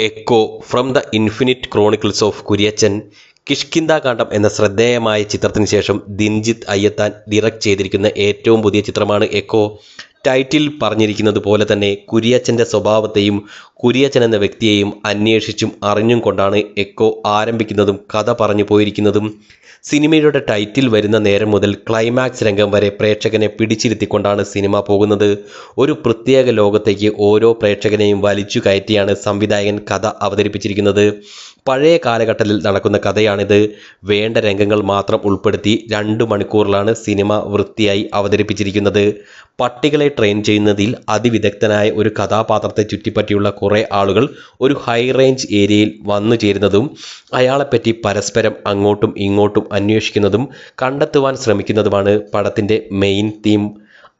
Echo from the infinite chronicles of Kuriachan Kishkindha Kaandam എന്ന ശ്രദ്ധേയമായ ചിത്രത്തിന് ശേഷം ദിൻജിത്ത് അയ്യത്താൻ ഡിറക്റ്റ് ചെയ്തിരിക്കുന്ന ഏറ്റവും പുതിയ ചിത്രമാണ് എക്കോ ടൈറ്റിൽ പറഞ്ഞിരിക്കുന്നത് പോലെ തന്നെ കുരിയച്ചന്റെ സ്വഭാവത്തെയും കുരിയച്ചൻ എന്ന വ്യക്തിയെയും അന്വേഷിച്ചും അറിഞ്ഞും കൊണ്ടാണ് എക്കോ ആരംഭിക്കുന്നതും കഥ പറഞ്ഞു പോയിരിക്കുന്നതും. സിനിമയുടെ ടൈറ്റിൽ വരുന്ന നേരം മുതൽ ക്ലൈമാക്സ് രംഗം വരെ പ്രേക്ഷകനെ പിടിച്ചിരുത്തിക്കൊണ്ടാണ് സിനിമ പോകുന്നത്. ഒരു പ്രത്യേക ലോകത്തേക്ക് ഓരോ പ്രേക്ഷകനെയും വലിച്ചു കയറ്റിയാണ് സംവിധായകൻ കഥ അവതരിപ്പിച്ചിരിക്കുന്നത്. പഴയ കാലഘട്ടത്തിൽ നടക്കുന്ന കഥയാണിത്. വേണ്ട രംഗങ്ങൾ മാത്രം ഉൾപ്പെടുത്തി രണ്ട് മണിക്കൂറിലാണ് സിനിമ വൃത്തിയായി അവതരിപ്പിച്ചിരിക്കുന്നത്. പട്ടികളെ ട്രെയിൻ ചെയ്യുന്നതിൽ അതിവിദഗ്ധനായ ഒരു കഥാപാത്രത്തെ ചുറ്റിപ്പറ്റിയുള്ള കുറേ ആളുകൾ ഒരു ഹൈ റേഞ്ച് ഏരിയയിൽ വന്നു ചേരുന്നതും അയാളെപ്പറ്റി പരസ്പരം അങ്ങോട്ടും ഇങ്ങോട്ടും അന്വേഷിക്കുന്നതും കണ്ടെത്തുവാൻ ശ്രമിക്കുന്നതുമാണ് പടത്തിന്റെ മെയിൻ തീം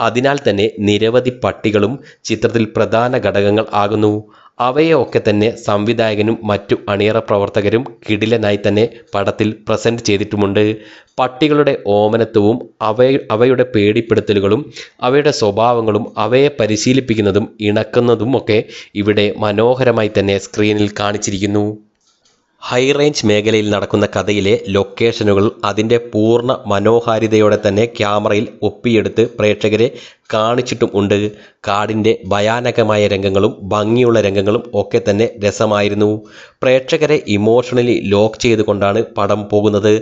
അതിനാൽ തന്നെ നിരവധി പട്ടികളും ചിത്രത്തിൽ പ്രധാന ഘടകങ്ങൾ ആകുന്നു. അവയൊക്കെ തന്നെ സംവിധായകനും മറ്റു അണിയറ പ്രവർത്തകരും കിടിലനായി തന്നെ പടത്തിൽ പ്രസന്റ് ചെയ്തിട്ടുമുണ്ട്. പട്ടികളുടെ ഓമനത്വവും അവ അവയുടെ പേടിപ്പെടുത്തലുകളും അവയുടെ സ്വഭാവങ്ങളും അവയെ പരിശീലിപ്പിക്കുന്നതും ഇണക്കുന്നതും ഒക്കെ ഇവിടെ മനോഹരമായി തന്നെ സ്ക്രീനിൽ കാണിച്ചിരിക്കുന്നു. ഹൈ റേഞ്ച് മേഖലയിൽ നടക്കുന്ന കഥയിലെ ലൊക്കേഷനുകൾ അതിന്റെ പൂർണ മനോഹാരിതയോടെ തന്നെ ക്യാമറയിൽ ഒപ്പിയെടുത്ത് പ്രേക്ഷകരെ കാണിച്ചിട്ടും ഉണ്ട്. കാടിന്റെ ഭയാനകമായ രംഗങ്ങളും ഭംഗിയുള്ള രംഗങ്ങളും ഒക്കെ തന്നെ രസമായിരുന്നു. പ്രേക്ഷകരെ ഇമോഷണലി ലോക്ക് ചെയ്തുകൊണ്ടാണ് പടം പോകുന്നത്.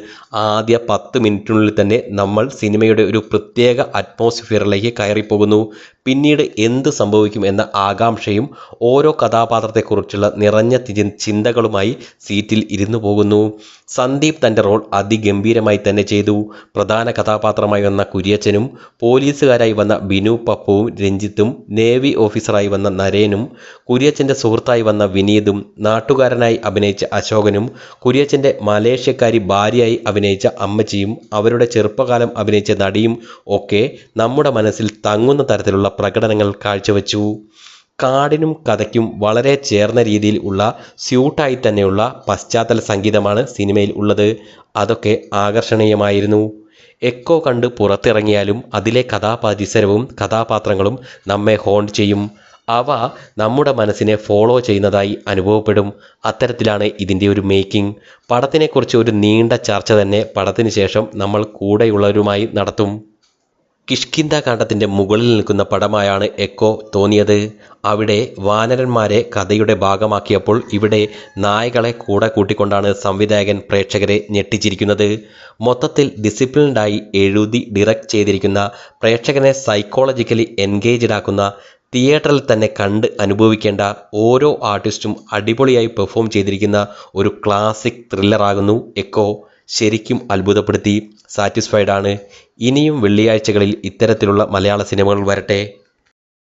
ആദ്യ പത്ത് മിനിറ്റിനുള്ളിൽ തന്നെ നമ്മൾ സിനിമയുടെ ഒരു പ്രത്യേക അറ്റ്മോസ്ഫിയറിലേക്ക് കയറിപ്പോകുന്നു. പിന്നീട് എന്ത് സംഭവിക്കും എന്ന ആകാംക്ഷയും ഓരോ കഥാപാത്രത്തെക്കുറിച്ചുള്ള നിറഞ്ഞ ചിന്തകളുമായി സീറ്റിൽ ഇരുന്നു പോകുന്നു. സന്ദീപ് തന്റെ റോൾ അതിഗംഭീരമായി തന്നെ ചെയ്തു. പ്രധാന കഥാപാത്രമായി വന്ന കുര്യച്ചനും പോലീസുകാരായി വന്ന ബിനു പപ്പുവും രഞ്ജിത്തും നേവി ഓഫീസറായി വന്ന നരേനും കുര്യച്ചന്റെ സുഹൃത്തായി വന്ന വിനീതും നാട്ടുകാരനായി അഭിനയിച്ച അശോകനും കുര്യച്ചന്റെ മലേഷ്യക്കാരി ഭാര്യയായി അഭിനയിച്ച അമ്മച്ചിയും അവരുടെ ചെറുപ്പകാലം അഭിനയിച്ച നടിയും ഒക്കെ നമ്മുടെ മനസ്സിൽ തങ്ങുന്ന തരത്തിലുള്ള പ്രകടനങ്ങൾ കാഴ്ചവെച്ചു. കാടിനും കഥയ്ക്കും വളരെ ചേർന്ന രീതിയിൽ ഉള്ള സ്യൂട്ടായി തന്നെയുള്ള പശ്ചാത്തല സംഗീതമാണ് സിനിമയിൽ ഉള്ളത്. അതൊക്കെ ആകർഷണീയമായിരുന്നു. എക്കോ കണ്ട് പുറത്തിറങ്ങിയാലും അതിലെ കഥാപരിസരവും കഥാപാത്രങ്ങളും നമ്മെ ഹോണ്ട് ചെയ്യും. അവ നമ്മുടെ മനസ്സിനെ ഫോളോ ചെയ്യുന്നതായി അനുഭവപ്പെടും. അത്തരത്തിലാണ് ഇതിന്റെ ഒരു മേക്കിംഗ്. പടത്തിനെക്കുറിച്ച് ഒരു നീണ്ട ചർച്ച തന്നെ പടത്തിന് ശേഷം നമ്മൾ കൂടെയുള്ളവരുമായി നടത്തും. കിഷ്കിന്ത കാണ്ഡത്തിന്റെ മുകളിൽ നിൽക്കുന്ന പടമായാണ് എക്കോ തോന്നിയത്. അവിടെ വാനരന്മാരെ കഥയുടെ ഭാഗമാക്കിയപ്പോൾ ഇവിടെ നായകളെ കൂടെ കൂട്ടിക്കൊണ്ടാണ് സംവിധായകൻ പ്രേക്ഷകരെ ഞെട്ടിച്ചിരിക്കുന്നത്. മൊത്തത്തിൽ ഡിസിപ്ലിൻഡായി എഴുതി ഡിറക്റ്റ് ചെയ്തിരിക്കുന്ന പ്രേക്ഷകനെ സൈക്കോളജിക്കലി എൻഗേജ്ഡ് ആക്കുന്ന തിയേറ്ററിൽ തന്നെ കണ്ട് അനുഭവിക്കേണ്ട ഓരോ ആർട്ടിസ്റ്റും അടിപൊളിയായി പെർഫോം ചെയ്തിരിക്കുന്ന ഒരു ക്ലാസിക് ത്രില്ലറാകുന്നു എക്കോ. ശരിക്കും അത്ഭുതപ്പെടുത്തി. സാറ്റിസ്ഫൈഡ് ആണ്. ഇനിയും വെള്ളിയാഴ്ചകളിൽ ഇത്തരത്തിലുള്ള മലയാള സിനിമകൾ വരട്ടെ.